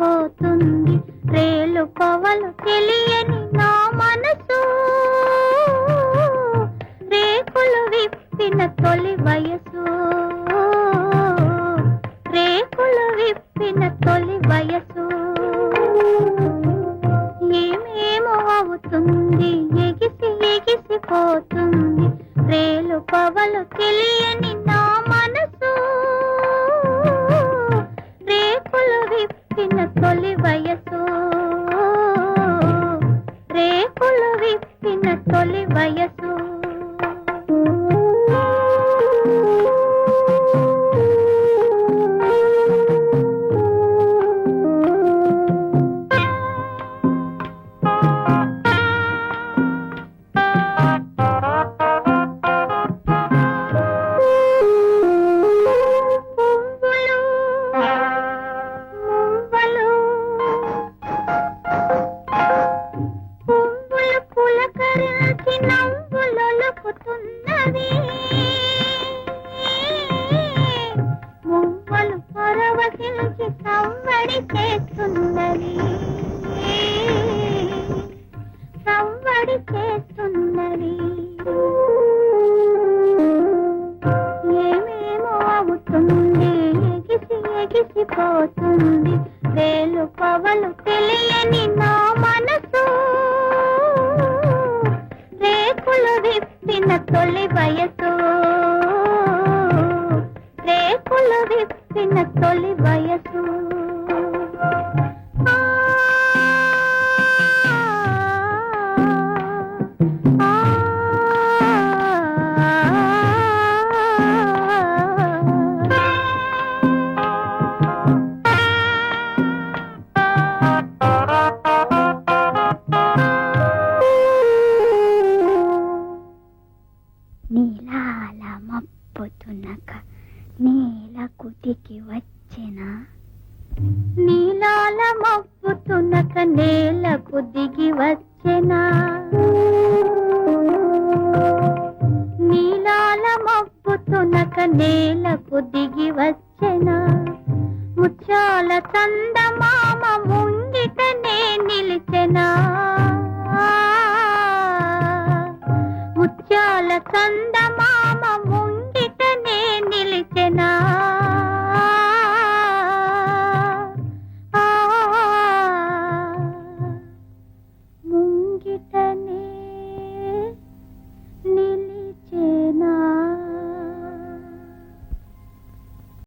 పోతుంది. రేలు పవలు తెలియని నా మనసు. రేకులు విప్పిన తొలి వయసు. రేకులు విప్పిన తొలి వయసు. ఏమేమో అవుతుంది ఎగిసి ఎగిసిపోతుంది. రేలు పవలు తెలియని నా వయసు. రేకులు విప్పిన తొలి వయసు. ఉన్నది. మువ్వలు పరవశించి సవ్వడి చేస్తున్నది. సవ్వడి చేస్తున్నది. ఏమేమో అవుతుంది ఎగిసి ఎగిసిపోతుంది. వేలు పవలు తెలియని నా తొలి వయసు. రేకులు విప్పిన తొలి వయసు. నీలాల మప్పుతునక నేల కుదికి వచ్చిన? నీలాల మప్పుతునక నేల కుదిగి వచ్చెనా? నీలాల మప్పుతునక నేల కుదిగి వచ్చెనా? ముత్యాల చందమామ